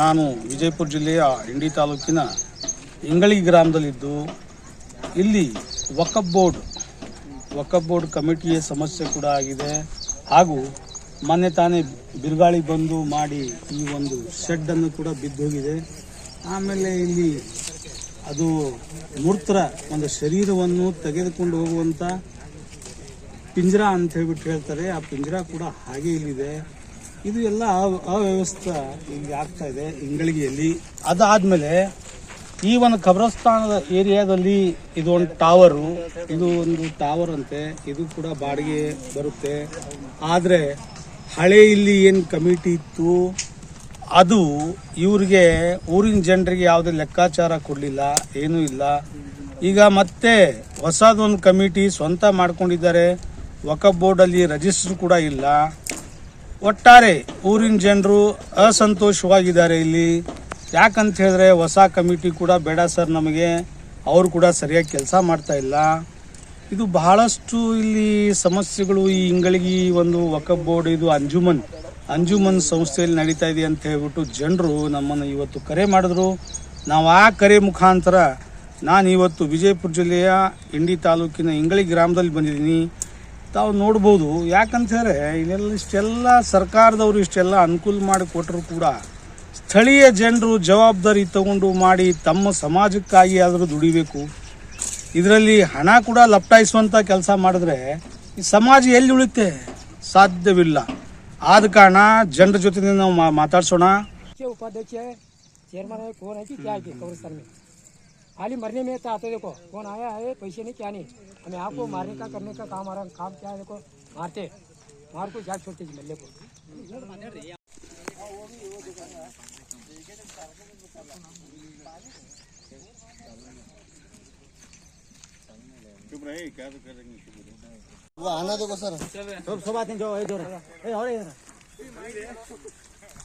ನಾನು ವಿಜಯಪುರ ಜಿಲ್ಲೆಯ ಇಂಡಿ ತಾಲೂಕಿನ ಇಂಗಳಿ ಗ್ರಾಮದಲ್ಲಿದ್ದು, ಇಲ್ಲಿ ವಕಫ್ ಬೋರ್ಡ್ ವಕಫ್ ಬೋರ್ಡ್ ಕಮಿಟಿಯ ಸಮಸ್ಯೆ ಕೂಡ ಆಗಿದೆ. ಹಾಗೂ ಮೊನ್ನೆ ತಾನೇ ಬಿರುಗಾಳಿ ಬಂದು ಮಾಡಿ ಈ ಒಂದು ಶೆಡ್ಡನ್ನು ಕೂಡ ಬಿದ್ದು ಹೋಗಿದೆ. ಆಮೇಲೆ ಇಲ್ಲಿ ಅದು ಮೃತರ ಒಂದು ಶರೀರವನ್ನು ತೆಗೆದುಕೊಂಡು ಹೋಗುವಂಥ ಪಿಂಜರ ಅಂತ ಹೇಳ್ಬಿಟ್ಟು ಹೇಳ್ತಾರೆ. ಆ ಪಿಂಜರ ಕೂಡ ಹಾಗೆ ಇಲ್ಲಿದೆ. ಇದು ಎಲ್ಲ ಅವ- ಅವ್ಯವಸ್ಥೆ ಹಿಂಗೆ ಆಗ್ತಾ ಇದೆ ಇಂಗಳಿಗೆಯಲ್ಲಿ ಅದಾದ್ಮೇಲೆ ಈ ಒಂದು ಕಬ್ರಸ್ತಾನದ ಏರಿಯಾದಲ್ಲಿ ಇದು ಒಂದು ಟವರು, ಇದು ಒಂದು ಟವರ್ ಅಂತೆ, ಇದು ಕೂಡ ಬಾಡಿಗೆ ಬರುತ್ತೆ. ಆದರೆ ಹಳೆ ಇಲ್ಲಿ ಏನು ಕಮಿಟಿ ಇತ್ತು? ಅದು ಇವರಿಗೆ ಊರಿನ ಜನರಿಗೆ ಯಾವುದೇ ಲೆಕ್ಕಾಚಾರ ಕೊಡಲಿಲ್ಲ, ಏನೂ ಇಲ್ಲ. ಈಗ ಮತ್ತೆ ಹೊಸದೊಂದು ಕಮಿಟಿ ಸ್ವಂತ ಮಾಡ್ಕೊಂಡಿದ್ದಾರೆ. ವಕಫ್ ಬೋರ್ಡಲ್ಲಿ ರಿಜಿಸ್ಟ್ರು ಕೂಡ ಇಲ್ಲ. ಒಟ್ಟಾರೆ ಊರಿನ ಜನರು ಅಸಂತೋಷವಾಗಿದ್ದಾರೆ ಇಲ್ಲಿ. ಯಾಕಂತ ಹೇಳಿದ್ರೆ ಹೊಸ ಕಮಿಟಿ ಕೂಡ ಬೇಡ ಸರ್ ನಮಗೆ. ಅವರು ಕೂಡ ಸರಿಯಾಗಿ ಕೆಲಸ ಮಾಡ್ತಾ ಇಲ್ಲ. ಇದು ಬಹಳಷ್ಟು ಇಲ್ಲಿ ಸಮಸ್ಯೆಗಳು ಈ ಇಂಗಳಿಗೆ ಒಂದು ವಕಫ್ ಬೋರ್ಡ್ ಇದು ಅಂಜುಮನ್ ಅಂಜುಮನ್ ಸಂಸ್ಥೆಯಲ್ಲಿ ನಡೀತಾ ಇದೆ ಅಂತ ಹೇಳ್ಬಿಟ್ಟು ಜನರು ನಮ್ಮನ್ನು ಇವತ್ತು ಕರೆ ಮಾಡಿದ್ರು. ನಾವು ಆ ಕರೆ ಮುಖಾಂತರ ನಾನು ಇವತ್ತು ವಿಜಯಪುರ ಜಿಲ್ಲೆಯ ಇಂಡಿ ತಾಲೂಕಿನ ಇಂಗಳಿ ಗ್ರಾಮದಲ್ಲಿ ಬಂದಿದ್ದೀನಿ. ತಾವು ನೋಡ್ಬೋದು. ಯಾಕಂತಾರೆ ಇಲ್ಲೆಲ್ಲ ಇಷ್ಟೆಲ್ಲ ಸರ್ಕಾರದವರು ಇಷ್ಟೆಲ್ಲ ಅನುಕೂಲ ಮಾಡಿ ಕೊಟ್ಟರು ಕೂಡ ಸ್ಥಳೀಯ ಜನರು ಜವಾಬ್ದಾರಿ ತಗೊಂಡು ಮಾಡಿ ತಮ್ಮ ಸಮಾಜಕ್ಕಾಗಿ ಆದರೂ ದುಡಿಬೇಕು. ಇದರಲ್ಲಿ ಹಣ ಕೂಡ ಲಪ್ಟಾಯಿಸುವಂಥ ಕೆಲಸ ಮಾಡಿದ್ರೆ ಈ ಸಮಾಜ ಎಲ್ಲಿ ಉಳಿತೆ ಸಾಧ್ಯವಿಲ್ಲ. ಆದ ಕಾರಣ ಜನರ ಜೊತೆ ನಾವು ಮಾತಾಡ್ಸೋಣ. ಉಪಾಧ್ಯಕ್ಷ ಚೇರ್ಮನ್ ಹಾಕಿ खाली मरने में तो आते देखो कौन आया है पैसे नहीं क्या नहीं। हमें आपको मारने का करने का काम आ रहा काम क्या है देखो मारते। मार को जाग छोड़ते मल्ले को। वो आना देखो सर। सब सब आते हैं जो इधर ए और